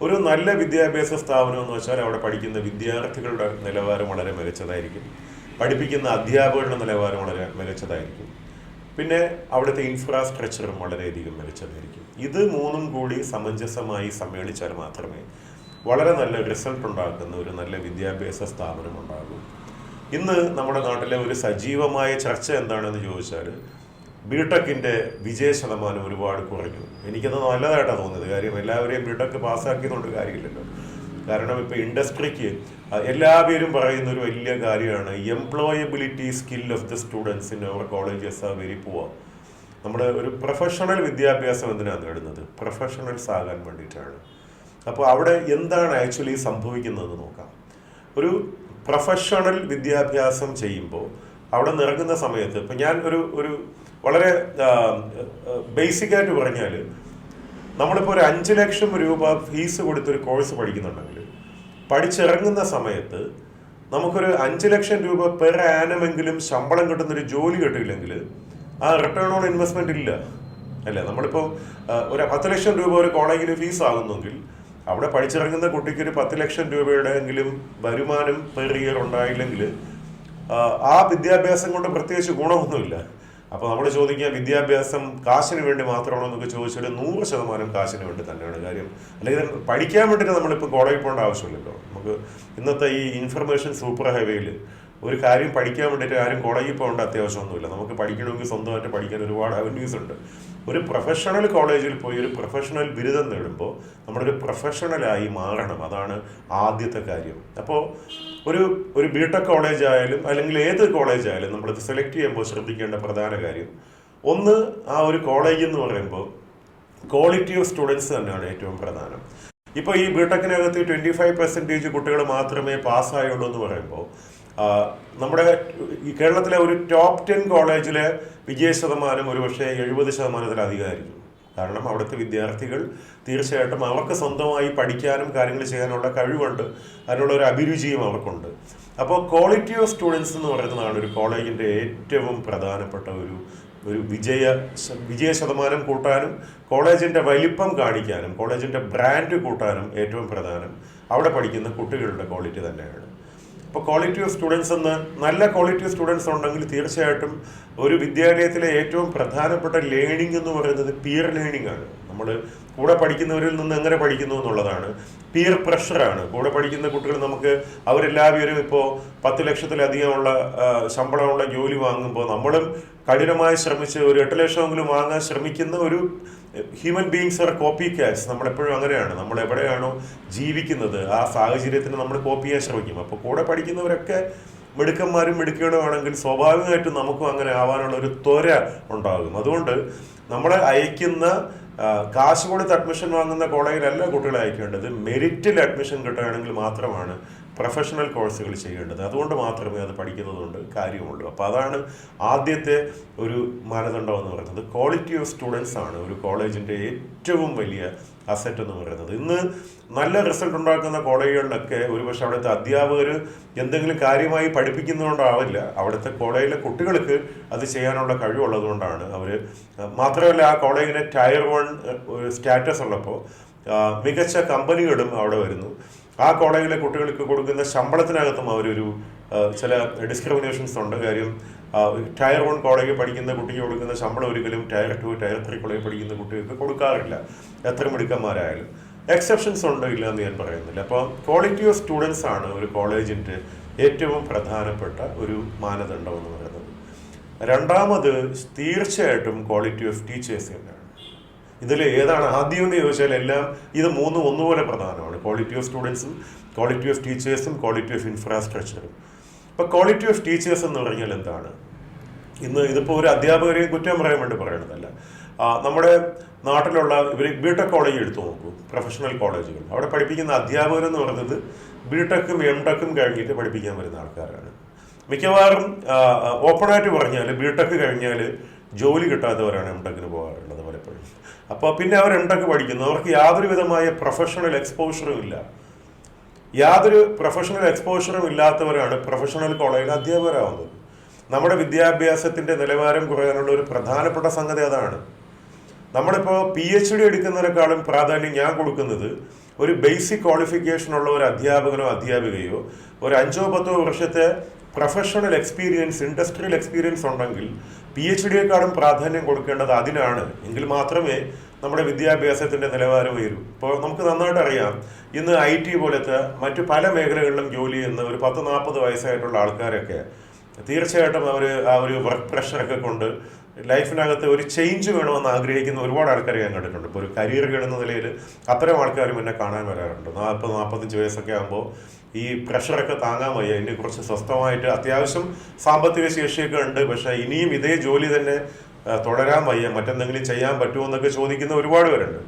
ഒരു നല്ല വിദ്യാഭ്യാസ സ്ഥാപനം എന്ന് വെച്ചാൽ അവിടെ പഠിക്കുന്ന വിദ്യാർത്ഥികളുടെ നിലവാരം വളരെ മികച്ചതായിരിക്കും പഠിപ്പിക്കുന്ന അധ്യാപകരുടെ നിലവാരം വളരെ മികച്ചതായിരിക്കും പിന്നെ അവിടുത്തെ ഇൻഫ്രാസ്ട്രക്ചറും വളരെയധികം മികച്ചതായിരിക്കും ഇത് മൂന്നും കൂടി സമഞ്ജസമായി സമ്മേളിച്ചാൽ മാത്രമേ വളരെ നല്ല റിസൾട്ട് ഉണ്ടാക്കുന്ന ഒരു നല്ല വിദ്യാഭ്യാസ സ്ഥാപനം ഉണ്ടാകൂ. ഇന്ന് നമ്മുടെ നാട്ടിലെ ഒരു സജീവമായ ചർച്ച എന്താണെന്ന് ചോദിച്ചാൽ ബിടെക്കിന്റെ വിജയ ശതമാനം ഒരുപാട് കുറഞ്ഞു. എനിക്കത് നല്ലതായിട്ടാണ് തോന്നിയത്. കാര്യം എല്ലാവരെയും ബിടെക് പാസ്സാക്കിയതുകൊണ്ട് കാര്യമില്ലല്ലോ. കാരണം ഇപ്പോൾ ഇൻഡസ്ട്രിക്ക് എല്ലാവരും പറയുന്ന ഒരു വലിയ കാര്യമാണ് employability skill of the students in our colleges are very poor നമ്മുടെ ഒരു പ്രൊഫഷണൽ വിദ്യാഭ്യാസം എന്തിനാണ് നേടുന്നത്? പ്രൊഫഷണൽസ് ആകാൻ വേണ്ടിയിട്ടാണ്. അപ്പോൾ അവിടെ എന്താണ് ആക്ച്വലി സംഭവിക്കുന്നതെന്ന് നോക്കാം. ഒരു പ്രൊഫഷണൽ വിദ്യാഭ്യാസം ചെയ്യുമ്പോൾ അവിടെ നിറങ്ങുന്ന സമയത്ത് ഇപ്പം ഞാൻ ഒരു ഒരു വളരെ ബേസിക് ആയിട്ട് പറഞ്ഞാൽ നമ്മളിപ്പോൾ ഒരു അഞ്ച് ലക്ഷം രൂപ ഫീസ് കൊടുത്തൊരു കോഴ്സ് പഠിക്കുന്നുണ്ടെങ്കിൽ പഠിച്ചിറങ്ങുന്ന സമയത്ത് നമുക്കൊരു അഞ്ച് ലക്ഷം രൂപ പെർ ആനമെങ്കിലും ശമ്പളം കിട്ടുന്നൊരു ജോലി കിട്ടിയില്ലെങ്കിൽ ആ റിട്ടേൺ ഓൺ ഇൻവെസ്റ്റ്മെന്റ് ഇല്ല. അല്ലേ? നമ്മളിപ്പോൾ ഒരു പത്ത് ലക്ഷം രൂപ ഒരു കോളേജിന് ഫീസ് ആകുന്നെങ്കിൽ അവിടെ പഠിച്ചിറങ്ങുന്ന കുട്ടിക്ക് ഒരു പത്ത് ലക്ഷം രൂപയുടെ എങ്കിലും വരുമാനം പെർ ഇയർ ഉണ്ടായില്ലെങ്കിൽ ആ വിദ്യാഭ്യാസം കൊണ്ട് പ്രത്യേകിച്ച് ഗുണമൊന്നുമില്ല. അപ്പോൾ നമ്മൾ ചോദിക്കുക വിദ്യാഭ്യാസം കാശിന് വേണ്ടി മാത്രമാണോ എന്നൊക്കെ ചോദിച്ചാൽ നൂറ് ശതമാനം കാശിന് വേണ്ടി തന്നെയാണ് കാര്യം. അല്ലെങ്കിൽ പഠിക്കാൻ വേണ്ടിയിട്ട് നമ്മളിപ്പോൾ കോളേജിൽ പോകേണ്ട ആവശ്യമില്ലല്ലോ. നമുക്ക് ഇന്നത്തെ ഈ ഇൻഫർമേഷൻ സൂപ്പർ ഹൈവേയിൽ ഒരു കാര്യം പഠിക്കാൻ വേണ്ടിയിട്ട് ആരും കോളേജിൽ പോകേണ്ട അത്യാവശ്യമൊന്നുമില്ല. നമുക്ക് പഠിക്കണമെങ്കിൽ സ്വന്തമായിട്ട് പഠിക്കാൻ ഒരുപാട് അവന്യൂസ് ഉണ്ട്. ഒരു പ്രൊഫഷണൽ കോളേജിൽ പോയി ഒരു പ്രൊഫഷണൽ ബിരുദം നേടുമ്പോൾ നമ്മളൊരു പ്രൊഫഷണലായി മാറണം. അതാണ് ആദ്യത്തെ കാര്യം. അപ്പോൾ ഒരു ഒരു ബിടെക് കോളേജ് ആയാലും അല്ലെങ്കിൽ ഏത് കോളേജ് ആയാലും നമ്മളിത് സെലക്ട് ചെയ്യുമ്പോൾ ശ്രദ്ധിക്കേണ്ട പ്രധാന കാര്യം ഒന്ന് ആ ഒരു കോളേജ് എന്ന് പറയുമ്പോൾ ക്വാളിറ്റി ഓഫ് സ്റ്റുഡൻസ് തന്നെയാണ് ഏറ്റവും പ്രധാനം. ഇപ്പോൾ ഈ ബിടെക്കിനകത്ത് ട്വന്റി ഫൈവ് പെർസെന്റേജ് കുട്ടികൾ മാത്രമേ പാസ്സായുള്ളൂ എന്ന് പറയുമ്പോൾ നമ്മുടെ ഈ കേരളത്തിലെ ഒരു ടോപ്പ് ടെൻ കോളേജിലെ വിജയ ശതമാനം ഒരുപക്ഷെ എഴുപത് ശതമാനത്തിലധികമായിരിക്കും കാരണം അവിടുത്തെ വിദ്യാർത്ഥികൾ തീർച്ചയായിട്ടും അവർക്ക് സ്വന്തമായി പഠിക്കാനും കാര്യങ്ങൾ ചെയ്യാനുള്ള കഴിവുണ്ട്. അതിനുള്ള ഒരു അഭിരുചിയും അവർക്കുണ്ട്. അപ്പോൾ ക്വാളിറ്റി ഓഫ് സ്റ്റുഡൻസ് എന്ന് പറയുന്നതാണ് ഒരു കോളേജിന്റെ ഏറ്റവും പ്രധാനപ്പെട്ട ഒരു ഒരു വിജയ വിജയ ശതമാനം കൂട്ടാനും കോളേജിന്റെ വലിപ്പം കാണിക്കാനും കോളേജിന്റെ ബ്രാൻഡ് കൂട്ടാനും ഏറ്റവും പ്രധാനം. അവിടെ പഠിക്കുന്ന കുട്ടികളുടെ ക്വാളിറ്റി തന്നെയാണ്. ഇപ്പോൾ ക്വാളിറ്റി ഓഫ് സ്റ്റുഡൻസ് എന്ന് നല്ല ക്വാളിറ്റി ഓഫ് സ്റ്റുഡൻസ് ഉണ്ടെങ്കിൽ തീർച്ചയായിട്ടും ഒരു വിദ്യാലയത്തിലെ ഏറ്റവും പ്രധാനപ്പെട്ട ലേണിംഗ് എന്ന് പറയുന്നത് പിയർ ലേണിംഗ് ആണ്. നമ്മൾ കൂടെ പഠിക്കുന്നവരിൽ നിന്ന് എങ്ങനെ പഠിക്കുന്നു എന്നുള്ളതാണ്. പിയർ പ്രഷറാണ് കൂടെ പഠിക്കുന്ന കുട്ടികൾ നമുക്ക് അവരെല്ലാവരും ഇപ്പോൾ പത്ത് ലക്ഷത്തിലധികമുള്ള ശമ്പളമുള്ള ജോലി വാങ്ങുമ്പോൾ നമ്മളും കഠിനമായി ശ്രമിച്ച് ഒരു എട്ട് ലക്ഷമെങ്കിലും വാങ്ങാൻ ശ്രമിക്കുന്ന ഒരു human beings are copy cats നമ്മളെപ്പോഴും അങ്ങനെയാണ്. നമ്മൾ എവിടെയാണോ ജീവിക്കുന്നത് ആ സാഹചര്യത്തിന് നമ്മൾ കോപ്പി ചെയ്യാൻ ശ്രമിക്കും. അപ്പോൾ കൂടെ പഠിക്കുന്നവരൊക്കെ മിടുക്കന്മാരും മിടുക്കുകളുമാണെങ്കിൽ സ്വാഭാവികമായിട്ടും നമുക്കും അങ്ങനെ ആവാനുള്ള ഒരു ത്വര ഉണ്ടാകും. അതുകൊണ്ട് നമ്മളെ അയക്കുന്ന കാശ് കൊടുത്ത് അഡ്മിഷൻ വാങ്ങുന്ന കോളേജിലല്ല കുട്ടികളെ അയക്കേണ്ടത്. മെറിറ്റിൽ അഡ്മിഷൻ കിട്ടുകയാണെങ്കിൽ മാത്രമാണ് പ്രൊഫഷണൽ കോഴ്സുകൾ ചെയ്യേണ്ടത്. അതുകൊണ്ട് മാത്രമേ അത് പഠിക്കുന്നതുകൊണ്ട് കാര്യമുള്ളൂ. അപ്പോൾ അതാണ് ആദ്യത്തെ ഒരു മാനദണ്ഡം എന്ന് പറയുന്നത്. ക്വാളിറ്റി ഓഫ് സ്റ്റുഡൻസ് ആണ് ഒരു കോളേജിന്റെ ഏറ്റവും വലിയ അസറ്റ് എന്ന് പറയുന്നത്. ഇന്ന് നല്ല റിസൾട്ട് ഉണ്ടാക്കുന്ന കോളേജുകളിലൊക്കെ ഒരുപക്ഷെ അവിടുത്തെ അധ്യാപകർ എന്തെങ്കിലും കാര്യമായി പഠിപ്പിക്കുന്നതുകൊണ്ടാവില്ല. അവിടുത്തെ കോളേജിലെ കുട്ടികൾക്ക് അത് ചെയ്യാനുള്ള കഴിവുള്ളതുകൊണ്ടാണ് അവർ മാത്രമല്ല ആ കോളേജിന് ടയർ വൺ സ്റ്റാറ്റസ് ഉള്ളപ്പോൾ മികച്ച കമ്പനികളും അവിടെ വരുന്നു. ആ കോളേജിലെ കുട്ടികൾക്ക് കൊടുക്കുന്ന ശമ്പളത്തിനകത്തും അവരൊരു ചില ഡിസ്ക്രിമിനേഷൻസ് ഉണ്ട്. കാര്യം ടയർ വൺ കോളേജിൽ പഠിക്കുന്ന കുട്ടിക്ക് കൊടുക്കുന്ന ശമ്പളം ഒരിക്കലും ടയർ ടു ടയർ ത്രീ കോളേജിൽ പഠിക്കുന്ന കുട്ടികൾക്ക് കൊടുക്കാറില്ല. എത്ര മിടുക്കന്മാരായാലും. എക്സെപ്ഷൻസ് ഉണ്ടോ ഇല്ല എന്ന് ഞാൻ പറയുന്നില്ല. അപ്പോൾ ക്വാളിറ്റി ഓഫ് സ്റ്റുഡൻസ് ആണ് ഒരു കോളേജിന്റെ ഏറ്റവും പ്രധാനപ്പെട്ട ഒരു മാനദണ്ഡം എന്ന് പറയുന്നത്. രണ്ടാമത് തീർച്ചയായിട്ടും ക്വാളിറ്റി ഓഫ് ടീച്ചേഴ്സ് തന്നെയാണ്. ഇതിൽ ഏതാണ് ആദ്യം എന്ന് ചോദിച്ചാൽ എല്ലാം ഇത് മൂന്നും ഒന്നുപോലെ പ്രധാനമാണ്. ക്വാളിറ്റി ഓഫ് സ്റ്റുഡൻസും ക്വാളിറ്റി ഓഫ് ടീച്ചേഴ്സും ക്വാളിറ്റി ഓഫ് ഇൻഫ്രാസ്ട്രക്ചറും ഇപ്പോൾ ക്വാളിറ്റി ഓഫ് ടീച്ചേഴ്സ് എന്ന് പറഞ്ഞാൽ എന്താണ്? ഇന്ന് ഇതിപ്പോൾ ഒരു അധ്യാപകരെയും കുറ്റം പറയാൻ വേണ്ടി പറയണതല്ല. നമ്മുടെ നാട്ടിലുള്ള ഇവർ ബിടെക് കോളേജ് എടുത്തു നോക്കൂ പ്രൊഫഷണൽ കോളേജുകൾ അവിടെ പഠിപ്പിക്കുന്ന അധ്യാപകർ എന്ന് പറയുന്നത് ബിടെക്കും എം ടെക്കും കഴിഞ്ഞിട്ട് പഠിപ്പിക്കാൻ വരുന്ന ആൾക്കാരാണ്. മിക്കവാറും ഓപ്പണായിട്ട് പറഞ്ഞാൽ ബിടെക് കഴിഞ്ഞാൽ ജോലി കിട്ടാത്തവരാണ് എം ടെക്കിന് പലപ്പോഴും അപ്പോൾ പിന്നെ അവർ എന്തൊക്കെ പഠിക്കുന്നു. അവർക്ക് യാതൊരു വിധമായ പ്രൊഫഷണൽ എക്സ്പോഷറും ഇല്ല. യാതൊരു പ്രൊഫഷണൽ എക്സ്പോഷറും ഇല്ലാത്തവരാണ് പ്രൊഫഷണൽ കോളേജിൽ അധ്യാപകരാകുന്നത് നമ്മുടെ വിദ്യാഭ്യാസത്തിന്റെ നിലവാരം കുറയാനുള്ള ഒരു പ്രധാനപ്പെട്ട സംഗതി അതാണ്. നമ്മളിപ്പോൾ പി എച്ച് ഡി എടുക്കുന്നതിനേക്കാളും പ്രാധാന്യം ഞാൻ കൊടുക്കുന്നത് ഒരു ബേസിക് ക്വാളിഫിക്കേഷൻ ഉള്ള ഒരു അധ്യാപകനോ അധ്യാപികയോ ഒരു അഞ്ചോ പത്തോ വർഷത്തെ പ്രൊഫഷണൽ എക്സ്പീരിയൻസ് ഇൻഡസ്ട്രിയൽ എക്സ്പീരിയൻസ് ഉണ്ടെങ്കിൽ പി എച്ച് ഡിയെക്കാളും പ്രാധാന്യം കൊടുക്കേണ്ടത് അതിനാണ്. എങ്കിൽ മാത്രമേ നമ്മുടെ വിദ്യാഭ്യാസത്തിന്റെ നിലവാരം ഉയരൂ. ഇപ്പോൾ നമുക്ക് നന്നായിട്ട് അറിയാം ഇന്ന് ഐ ടി പോലത്തെ മറ്റു പല മേഖലകളിലും ജോലി ചെയ്യുന്ന ഒരു പത്ത് നാൽപ്പത് വയസ്സായിട്ടുള്ള ആൾക്കാരൊക്കെ തീർച്ചയായിട്ടും അവർ ആ ഒരു വർക്ക് പ്രഷറൊക്കെ കൊണ്ട് ലൈഫിനകത്ത് ഒരു ചേഞ്ച് വേണമെന്ന് ആഗ്രഹിക്കുന്ന ഒരുപാട് ആൾക്കാരെ ഞാൻ കണ്ടിട്ടുണ്ട്. ഇപ്പോൾ ഒരു കരിയർ എന്ന നിലയിൽ അത്തരം ആൾക്കാരും എന്നെ കാണാൻ വരാറുണ്ട്. നാൽപ്പത് നാൽപ്പത്തഞ്ച് വയസ്സൊക്കെ ആകുമ്പോൾ ഈ പ്രഷറൊക്കെ താങ്ങാൻ വയ്യ. ഇനി കുറച്ച് സ്വസ്ഥമായിട്ട് അത്യാവശ്യം സാമ്പത്തിക ശേഷിയൊക്കെ ഉണ്ട്. പക്ഷേ ഇനിയും ഇതേ ജോലി തന്നെ തുടരാൻ വയ്യ. മറ്റെന്തെങ്കിലും ചെയ്യാൻ പറ്റുമോ എന്നൊക്കെ ചോദിക്കുന്ന ഒരുപാട് പേരുണ്ട്.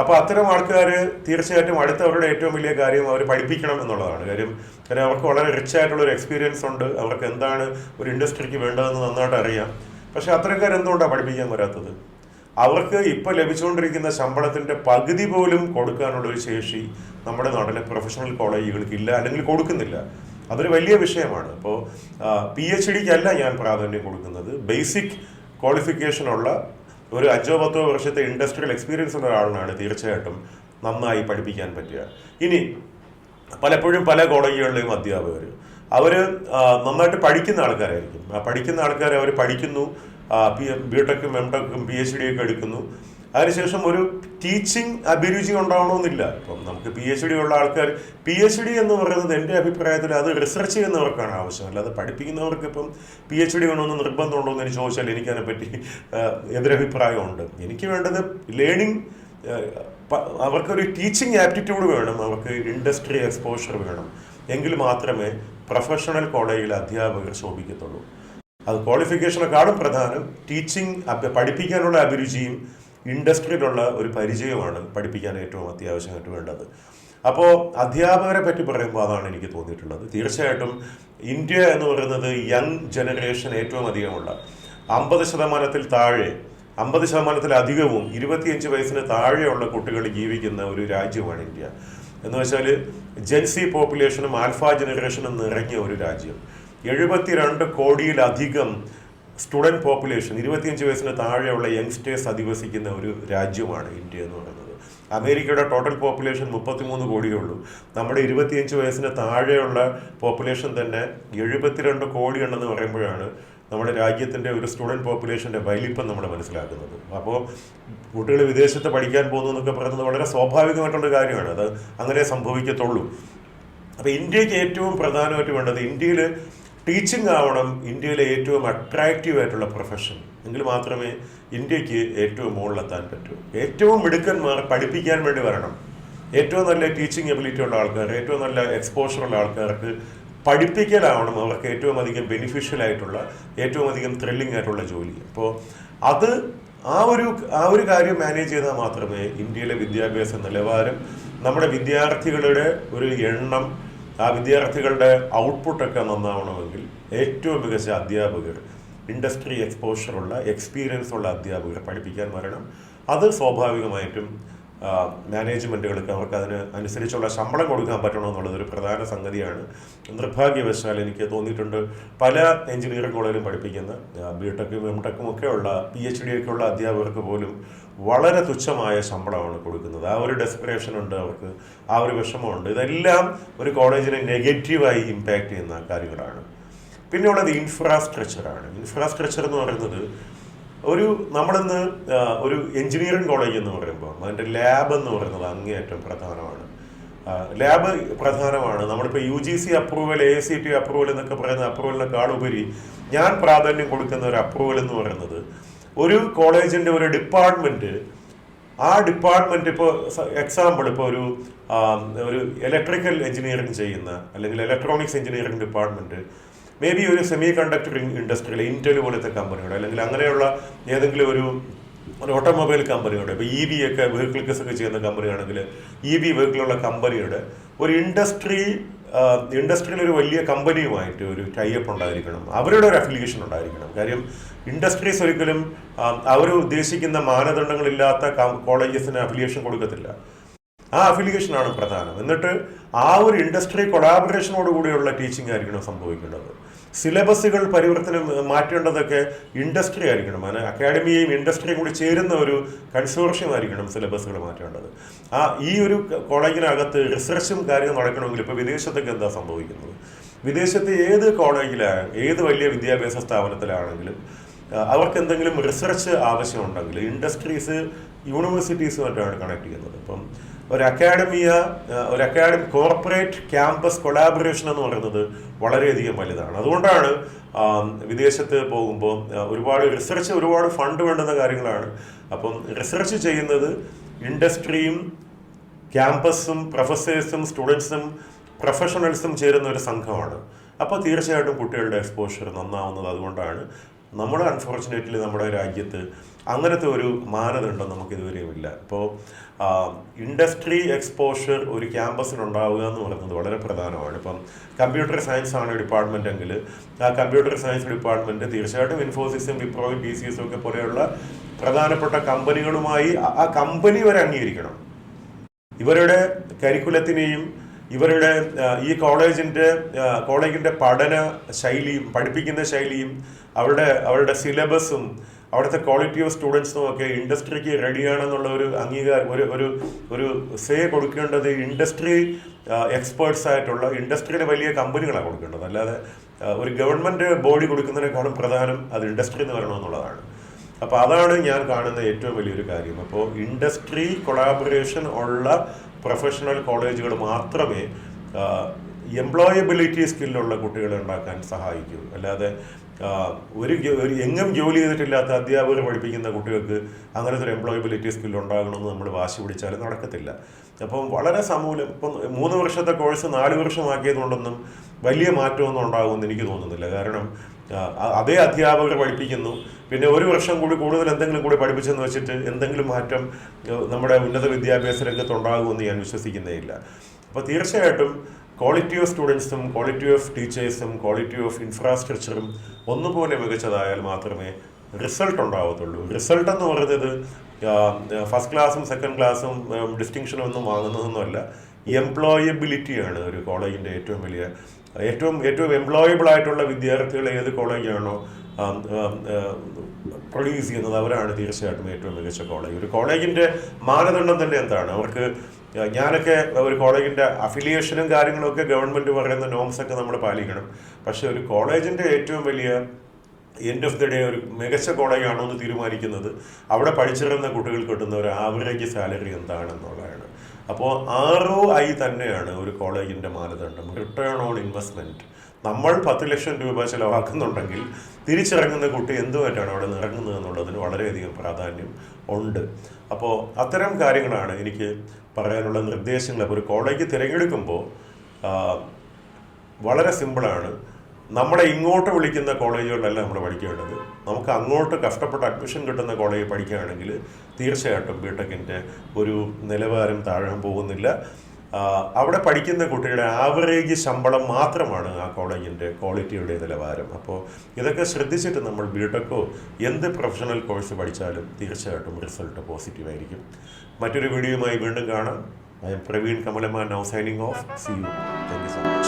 അപ്പോൾ അത്തരം ആൾക്കാർ തീർച്ചയായിട്ടും അടുത്ത അവരുടെ ഏറ്റവും വലിയ കാര്യം അവർ പഠിപ്പിക്കണം എന്നുള്ളതാണ്. കാര്യം കാര്യം അവർക്ക് വളരെ റിച്ച് ആയിട്ടുള്ള ഒരു എക്സ്പീരിയൻസ് ഉണ്ട്. അവർക്ക് എന്താണ് ഒരു ഇൻഡസ്ട്രിക്ക് വേണ്ടതെന്ന് നന്നായിട്ട് അറിയാം. പക്ഷെ അത്രക്കാർ എന്തുകൊണ്ടാണ് പഠിപ്പിക്കാൻ വരാത്തത്? അവർക്ക് ഇപ്പോൾ ലഭിച്ചുകൊണ്ടിരിക്കുന്ന ശമ്പളത്തിന്റെ പകുതി പോലും കൊടുക്കാനുള്ള ഒരു ശേഷി നമ്മുടെ നാട്ടിലെ പ്രൊഫഷണൽ കോളേജുകൾക്ക് ഇല്ല അല്ലെങ്കിൽ കൊടുക്കുന്നില്ല. അതൊരു വലിയ വിഷയമാണ്. അപ്പോൾ പി എച്ച് ഡിക്കല്ല ഞാൻ പ്രാധാന്യം കൊടുക്കുന്നത്. ബേസിക് ക്വാളിഫിക്കേഷൻ ഉള്ള ഒരു അഞ്ചോ പത്തോ വർഷത്തെ ഇൻഡസ്ട്രിയൽ എക്സ്പീരിയൻസ് ഉള്ള ഒരാളിനാണ് തീർച്ചയായിട്ടും നന്നായി പഠിപ്പിക്കാൻ പറ്റുക. ഇനി പലപ്പോഴും പല കോളേജുകളിലെയും അധ്യാപകർ അവർ നന്നായിട്ട് പഠിക്കുന്ന ആൾക്കാരായിരിക്കും. ആ പഠിക്കുന്ന ആൾക്കാർ അവർ പഠിക്കുന്നു ബി ടെക്കും എം ടെക്കും പി എച്ച് ഡി ഒക്കെ എടുക്കുന്നു. അതിനുശേഷം ഒരു ടീച്ചിങ് അഭിരുചി ഉണ്ടാവണമെന്നില്ല. ഇപ്പം നമുക്ക് പി എച്ച് ഡി ഉള്ള ആൾക്കാർ പി എച്ച് ഡി എന്ന് പറയുന്നത് എന്റെ അഭിപ്രായത്തിൽ അത് റിസർച്ച് ചെയ്യുന്നവർക്കാണ് ആവശ്യം. അല്ലാതെ പഠിപ്പിക്കുന്നവർക്ക് ഇപ്പം പി എച്ച് ഡി വേണമെന്ന് നിർബന്ധമുണ്ടോ എന്ന് ചോദിച്ചാൽ എനിക്കതിനെപ്പറ്റി എതിരഭിപ്രായമുണ്ട്. എനിക്ക് വേണ്ടത് ലേണിംഗ് അവർക്കൊരു ടീച്ചിങ് ആപ്റ്റിറ്റ്യൂഡ് വേണം. അവർക്ക് ഇൻഡസ്ട്രി എക്സ്പോഷർ വേണം. എങ്കിൽ മാത്രമേ പ്രൊഫഷണൽ കോളേജിൽ അധ്യാപകർ ശോഭിക്കത്തുള്ളൂ. അത് ക്വാളിഫിക്കേഷനെക്കാളും പ്രധാനം. ടീച്ചിങ് പഠിപ്പിക്കാനുള്ള അഭിരുചിയും ഇൻഡസ്ട്രിയിലുള്ള ഒരു പരിചയമാണ് പഠിപ്പിക്കാൻ ഏറ്റവും അത്യാവശ്യമായിട്ട് വേണ്ടത്. അപ്പോൾ അധ്യാപകരെ പറ്റി പറയുമ്പോൾ അതാണ് എനിക്ക് തോന്നിയിട്ടുള്ളത്. തീർച്ചയായിട്ടും ഇന്ത്യ എന്ന് പറയുന്നത് യങ് ജനറേഷൻ ഏറ്റവും അധികമുള്ള അമ്പത് ശതമാനത്തിൽ താഴെ അമ്പത് ശതമാനത്തിലധികവും ഇരുപത്തിയഞ്ച് വയസ്സിന് താഴെയുള്ള കുട്ടികൾ ജീവിക്കുന്ന ഒരു രാജ്യമാണ് ഇന്ത്യ. എന്ന് വെച്ചാൽ ജെൻസി പോപ്പുലേഷനും ആൽഫ ജനറേഷനും നിറഞ്ഞ ഒരു രാജ്യം. എഴുപത്തിരണ്ട് കോടിയിലധികം സ്റ്റുഡന്റ് പോപ്പുലേഷൻ ഇരുപത്തിയഞ്ച് വയസ്സിന് താഴെയുള്ള യങ്സ്റ്റേഴ്സ് അധിവസിക്കുന്ന ഒരു രാജ്യമാണ് ഇന്ത്യ എന്ന് പറയുന്നത്. അമേരിക്കയുടെ ടോട്ടൽ പോപ്പുലേഷൻ മുപ്പത്തിമൂന്ന് കോടിയേ ഉള്ളൂ. നമ്മുടെ ഇരുപത്തിയഞ്ച് വയസ്സിന് താഴെയുള്ള പോപ്പുലേഷൻ തന്നെ എഴുപത്തിരണ്ട് കോടി ഉണ്ടെന്ന് പറയുമ്പോഴാണ് നമ്മുടെ രാജ്യത്തിന്റെ ഒരു സ്റ്റുഡന്റ് പോപ്പുലേഷന്റെ വലിപ്പം നമ്മൾ മനസ്സിലാക്കുന്നത്. അപ്പോൾ കുട്ടികൾ വിദേശത്ത് പഠിക്കാൻ പോകുന്നു എന്നൊക്കെ പറയുന്നത് വളരെ സ്വാഭാവികമായിട്ടുള്ള കാര്യമാണ്. അത് അങ്ങനെ സംഭവിക്കത്തുള്ളൂ. അപ്പോൾ ഇന്ത്യയ്ക്ക് ഏറ്റവും പ്രധാനമായിട്ട് വേണ്ടത് ഇന്ത്യയിൽ ടീച്ചിങ് ആവണം ഇന്ത്യയിലെ ഏറ്റവും അട്രാക്റ്റീവ് ആയിട്ടുള്ള പ്രൊഫഷൻ എങ്കിൽ മാത്രമേ ഇന്ത്യയ്ക്ക് ഏറ്റവും മുകളിലെത്താൻ പറ്റൂ. ഏറ്റവും മിടുക്കന്മാർ പഠിപ്പിക്കാൻ വേണ്ടി വരണം. ഏറ്റവും നല്ല ടീച്ചിങ് എബിലിറ്റി ഉള്ള ആൾക്കാർ ഏറ്റവും നല്ല എക്സ്പോഷർ ഉള്ള ആൾക്കാർക്ക് പഠിപ്പിക്കലാവണം അവർക്ക് ഏറ്റവും അധികം ബെനിഫിഷ്യൽ ആയിട്ടുള്ള ഏറ്റവും അധികം ത്രില്ലിംഗ് ആയിട്ടുള്ള ജോലി. അപ്പോൾ അത് ആ ഒരു ആ ഒരു കാര്യം മാനേജ് ചെയ്താൽ മാത്രമേ ഇന്ത്യയിലെ വിദ്യാഭ്യാസ നിലവാരം നമ്മുടെ വിദ്യാർത്ഥികളുടെ ഒരു എണ്ണം ആ വിദ്യാർത്ഥികളുടെ ഔട്ട്പുട്ടൊക്കെ നന്നാവണമെങ്കിൽ ഏറ്റവും മികച്ച അധ്യാപകർ ഇൻഡസ്ട്രി എക്സ്പോഷറുള്ള എക്സ്പീരിയൻസ് ഉള്ള അധ്യാപകർ പഠിപ്പിക്കാൻ വരണം. അത് സ്വാഭാവികമായിട്ടും മാനേജ്മെന്റുകൾക്ക് അവർക്ക് അതിന് അനുസരിച്ചുള്ള ശമ്പളം കൊടുക്കാൻ പറ്റണം എന്നുള്ളത് ഒരു പ്രധാന സംഗതിയാണ്. നിർഭാഗ്യവശാൽ എനിക്ക് തോന്നിയിട്ടുണ്ട് പല എഞ്ചിനീയറിംഗ് കോളേജിലും പഠിപ്പിക്കുന്ന ബി ടെക്കും എം ടെക്കും ഒക്കെ ഉള്ള പി എച്ച് ഡി ഒക്കെ ഉള്ള അധ്യാപകർക്ക് പോലും വളരെ തുച്ഛമായ ശമ്പളമാണ് കൊടുക്കുന്നത്. ആ ഒരു ഡെസ്പിറേഷൻ ഉണ്ട് അവർക്ക് ആ ഒരു വിഷമമുണ്ട്. ഇതെല്ലാം ഒരു കോളേജിനെ നെഗറ്റീവായി ഇമ്പാക്റ്റ് ചെയ്യുന്ന കാര്യങ്ങളാണ്. പിന്നെയുള്ളത് ഇൻഫ്രാസ്ട്രക്ചറാണ് ഇൻഫ്രാസ്ട്രക്ചർ എന്ന് പറയുന്നത് ഒരു നമ്മളിന്ന് ഒരു എഞ്ചിനീയറിംഗ് കോളേജ് എന്ന് പറയുമ്പോൾ അതിന്റെ ലാബ് എന്ന് പറയുന്നത് അങ്ങേയറ്റം പ്രധാനമാണ്. ലാബ് പ്രധാനമാണ്. നമ്മളിപ്പോൾ U G C approval A C T approval എന്നൊക്കെ പറയുന്ന അപ്രൂവലിനേക്കാൾ ഉപരി ഞാൻ പ്രാധാന്യം കൊടുക്കുന്ന ഒരു അപ്രൂവൽ എന്ന് പറയുന്നത് ഒരു കോളേജിന്റെ ഒരു ഡിപ്പാർട്ട്മെന്റ് ആ ഡിപ്പാർട്ട്മെന്റ് ഇപ്പോൾ എക്സാമ്പിൾ ഇപ്പോൾ ഒരു ഒരു ഇലക്ട്രിക്കൽ എഞ്ചിനീയറിംഗ് ചെയ്യുന്ന അല്ലെങ്കിൽ electronics engineering department may be ഒരു സെമി കണ്ടക്ടർ ഇൻഡസ്ട്രിയിൽ ഇന്റൽ പോലത്തെ കമ്പനിയുടെ അല്ലെങ്കിൽ അങ്ങനെയുള്ള ഏതെങ്കിലും ഒരു ഒരു ഓട്ടോമൊബൈൽ കമ്പനിയുടെ ഇപ്പോൾ ഇ വി ഒക്കെ വെഹിക്കിൾസ് ഒക്കെ ചെയ്യുന്ന കമ്പനിയാണെങ്കിൽ ഇ വി വെഹിക്കിളുള്ള കമ്പനിയുടെ ഒരു ഇൻഡസ്ട്രി ഇൻഡസ്ട്രിയിൽ ഒരു വലിയ കമ്പനിയുമായിട്ട് ഒരു ടൈപ്പ് ഉണ്ടായിരിക്കണം. അവരുടെ ഒരു അഫിലിയേഷൻ ഉണ്ടായിരിക്കണം. കാര്യം ഇൻഡസ്ട്രീസ് ഒരിക്കലും അവർ ഉദ്ദേശിക്കുന്ന മാനദണ്ഡങ്ങളില്ലാത്ത കോളേജസിന് അഫിലിയേഷൻ കൊടുക്കത്തില്ല. ആ അഫിലിയേഷനാണ് പ്രധാനം. എന്നിട്ട് ആ ഒരു ഇൻഡസ്ട്രി കൊളാബറേഷനോട് കൂടിയുള്ള ടീച്ചിങ് ആയിരിക്കണം സംഭവിക്കേണ്ടത്. സിലബസുകൾ പരിവർത്തനം മാറ്റേണ്ടതൊക്കെ ഇൻഡസ്ട്രി ആയിരിക്കണം. അതിന് അക്കാഡമിയെയും ഇൻഡസ്ട്രിയും കൂടി ചേരുന്ന ഒരു കൺസോർഷ്യം ആയിരിക്കണം സിലബസുകൾ മാറ്റേണ്ടത്. ആ ഈ ഒരു കോളേജിനകത്ത് റിസർച്ചും കാര്യവും നടക്കണമെങ്കിൽ ഇപ്പോൾ വിദേശത്തൊക്കെ എന്താ സംഭവിക്കുന്നത്? വിദേശത്തെ ഏത് കോളേജിലായാലും ഏത് വലിയ വിദ്യാഭ്യാസ സ്ഥാപനത്തിലാണെങ്കിലും അവർക്ക് എന്തെങ്കിലും റിസർച്ച് ആവശ്യമുണ്ടെങ്കിൽ ഇൻഡസ്ട്രീസ് യൂണിവേഴ്സിറ്റീസ് യൂണിവേഴ്സിറ്റീസുമായിട്ടാണ് കണക്ട് ചെയ്യുന്നത്. ഇപ്പം ഒരു അക്കാഡമിയ ഒരു അക്കാഡമി കോർപ്പറേറ്റ് ക്യാമ്പസ് കൊളാബറേഷൻ എന്ന് പറയുന്നത് വളരെയധികം വലുതാണ്. അതുകൊണ്ടാണ് വിദേശത്ത് പോകുമ്പോൾ ഒരുപാട് റിസർച്ച് ഒരുപാട് ഫണ്ട് വേണ്ടുന്ന കാര്യങ്ങളാണ്. അപ്പം റിസർച്ച് ചെയ്യുന്നത് ഇൻഡസ്ട്രിയും ക്യാമ്പസും പ്രൊഫസേഴ്സും സ്റ്റുഡൻസും പ്രൊഫഷണൽസും ചേരുന്ന ഒരു സംഘമാണ്. അപ്പോൾ തീർച്ചയായിട്ടും കുട്ടികളുടെ എക്സ്പോഷർ നന്നാവുന്നത് അതുകൊണ്ടാണ്. നമ്മൾ അൺഫോർച്ചുനേറ്റ്ലി നമ്മുടെ രാജ്യത്ത് അങ്ങനത്തെ ഒരു മാനദണ്ഡം നമുക്ക് ഇതുവരെയും ഇല്ല ഇപ്പോൾ ഇൻഡസ്ട്രി എക്സ്പോഷർ ഒരു ക്യാമ്പസിനുണ്ടാവുക എന്ന് പറയുന്നത് വളരെ പ്രധാനമാണ്. ഇപ്പം കമ്പ്യൂട്ടർ സയൻസ് ആണ് ഡിപ്പാർട്ട്മെന്റ് എങ്കിൽ ആ കമ്പ്യൂട്ടർ സയൻസ് ഡിപ്പാർട്ട്മെന്റ് തീർച്ചയായിട്ടും ഇൻഫോസിസും വിപ്രോയും ടി സി എസും ഒക്കെ പോലെയുള്ള പ്രധാനപ്പെട്ട കമ്പനികളുമായി ആ- കമ്പനി വരെ അംഗീകരിക്കണം. ഇവരുടെ കരിക്കുലത്തിനെയും ഇവരുടെ ഈ കോളേജിന്റെ കോളേജിന്റെ പഠന ശൈലിയും പഠിപ്പിക്കുന്ന ശൈലിയും അവരുടെ അവരുടെ സിലബസും അവിടുത്തെ ക്വാളിറ്റി ഓഫ് സ്റ്റുഡൻസും ഒക്കെ ഇൻഡസ്ട്രിക്ക് റെഡിയാണെന്നുള്ള ഒരു അംഗീകാരം ഒരു ഒരു ഒരു സേ കൊടുക്കേണ്ടത് ഇൻഡസ്ട്രി എക്സ്പേർട്സ് ആയിട്ടുള്ള ഇൻഡസ്ട്രിയിലെ വലിയ കമ്പനികളാണ് കൊടുക്കേണ്ടത്. അല്ലാതെ ഒരു ഗവൺമെന്റ് ബോഡി കൊടുക്കുന്നതിനേക്കാളും പ്രധാനം അത് ഇൻഡസ്ട്രി എന്ന് പറയണമെന്നുള്ളതാണ്. അപ്പോൾ അതാണ് ഞാൻ കാണുന്ന ഏറ്റവും വലിയൊരു കാര്യം. അപ്പോൾ ഇൻഡസ്ട്രി കൊളാബറേഷൻ ഉള്ള പ്രൊഫഷണൽ കോളേജുകൾ മാത്രമേ എംപ്ലോയബിലിറ്റി സ്കില്ലുള്ള കുട്ടികളെ ഉണ്ടാക്കാൻ സഹായിക്കും. അല്ലാതെ ഒരു എങ്ങും ജോലി ചെയ്തിട്ടില്ലാത്ത അധ്യാപകർ പഠിപ്പിക്കുന്ന കുട്ടികൾക്ക് അങ്ങനത്തെ ഒരു എംപ്ലോയബിലിറ്റി സ്കിൽ ഉണ്ടാകണമെന്ന് നമ്മൾ വാശി പിടിച്ചാൽ നടക്കത്തില്ല. അപ്പം വളരെ സമൂലം ഇപ്പം മൂന്ന് വർഷത്തെ കോഴ്സ് നാല് വർഷമാക്കിയതുകൊണ്ടൊന്നും വലിയ മാറ്റമൊന്നും ഉണ്ടാകുമെന്ന് എനിക്ക് തോന്നുന്നില്ല. കാരണം അതേ അധ്യാപകർ പഠിപ്പിക്കുന്നു. പിന്നെ ഒരു വർഷം കൂടി കൂടുതൽ എന്തെങ്കിലും കൂടി പഠിപ്പിച്ചെന്ന് വെച്ചിട്ട് എന്തെങ്കിലും മാറ്റം നമ്മുടെ ഉന്നത വിദ്യാഭ്യാസ രംഗത്ത് ഉണ്ടാകുമെന്ന് ഞാൻ വിശ്വസിക്കുന്നേ ഇല്ല. അപ്പോൾ തീർച്ചയായിട്ടും ക്വാളിറ്റി ഓഫ് സ്റ്റുഡൻസും ക്വാളിറ്റി ഓഫ് ടീച്ചേഴ്സും ക്വാളിറ്റി ഓഫ് ഇൻഫ്രാസ്ട്രക്ചറും ഒന്നുപോലെ മികച്ചതായാൽ മാത്രമേ റിസൾട്ട് ഉണ്ടാവത്തുള്ളൂ. റിസൾട്ട് എന്ന് പറയുന്നത് ഫസ്റ്റ് ക്ലാസ്സും സെക്കൻഡ് ക്ലാസ്സും ഡിസ്റ്റിങ്ഷനും ഒന്നും വാങ്ങുന്നതൊന്നുമല്ല. എംപ്ലോയബിലിറ്റിയാണ് ഒരു കോളേജിന്റെ ഏറ്റവും വലിയ ഏറ്റവും ഏറ്റവും എംപ്ലോയബിൾ ആയിട്ടുള്ള വിദ്യാർത്ഥികൾ ഏത് കോളേജാണോ പ്രൊഡ്യൂസ് ചെയ്യുന്നത് അവരാണ് തീർച്ചയായിട്ടും ഏറ്റവും മികച്ച കോളേജ്. ഒരു കോളേജിന്റെ മാനദണ്ഡം തന്നെ എന്താണ്? അവർക്ക് ഞാനൊക്കെ ഒരു കോളേജിന്റെ അഫിലിയേഷനും കാര്യങ്ങളൊക്കെ ഗവൺമെന്റ് പറയുന്ന നോംസ് ഒക്കെ നമ്മൾ പാലിക്കണം. പക്ഷേ ഒരു കോളേജിന്റെ ഏറ്റവും വലിയ എൻഡ് ഓഫ് ദി ഡേ ഒരു മികച്ച കോളേജാണോ എന്ന് തീരുമാനിക്കുന്നത് അവിടെ പഠിച്ചിരുന്ന കുട്ടികൾക്ക് കിട്ടുന്ന ഒരു ആവറേജ് സാലറി എന്താണെന്നുള്ളതാണ്. അപ്പോൾ ആർ ഒ ഐ തന്നെയാണ് ഒരു കോളേജിന്റെ മാനദണ്ഡം. റിട്ടേൺ ഓൺ ഇൻവെസ്റ്റ്മെന്റ് നമ്മൾ പത്ത് ലക്ഷം രൂപ ചിലവാക്കുന്നുണ്ടെങ്കിൽ തിരിച്ചിറങ്ങുന്ന കുട്ടി എന്തുമായിട്ടാണ് അവിടെ നിന്ന് ഇറങ്ങുന്നത് എന്നുള്ളതിന് വളരെയധികം പ്രാധാന്യം ഉണ്ട്. അപ്പോൾ അത്തരം കാര്യങ്ങളാണ് എനിക്ക് പറയാനുള്ള നിർദ്ദേശങ്ങൾ. അപ്പോൾ ഒരു കോളേജ് തിരഞ്ഞെടുക്കുമ്പോൾ വളരെ സിമ്പിളാണ്. നമ്മളെ ഇങ്ങോട്ട് വിളിക്കുന്ന കോളേജുകളിലല്ല നമ്മൾ പഠിക്കേണ്ടത്. നമുക്ക് അങ്ങോട്ട് കഷ്ടപ്പെട്ട് അഡ്മിഷൻ കിട്ടുന്ന കോളേജിൽ പഠിക്കുകയാണെങ്കിൽ തീർച്ചയായിട്ടും ബിടെക്കിന്റെ ഒരു നിലവാരം താഴാൻ പോകുന്നില്ല. അവിടെ പഠിക്കുന്ന കുട്ടികളുടെ ആവറേജ് ശമ്പളം മാത്രമാണ് ആ കോളേജിന്റെ ക്വാളിറ്റിയുടെ നിലവാരം. അപ്പോൾ ഇതൊക്കെ ശ്രദ്ധിച്ചിട്ട് നമ്മൾ ബിടെക്കോ എന്ത് പ്രൊഫഷണൽ കോഴ്സ് പഠിച്ചാലും തീർച്ചയായിട്ടും റിസൾട്ട് പോസിറ്റീവായിരിക്കും. മറ്റൊരു വീഡിയോയുമായി വീണ്ടും കാണാം. I'm Praveen Kamalaman now signing off see you thank you so much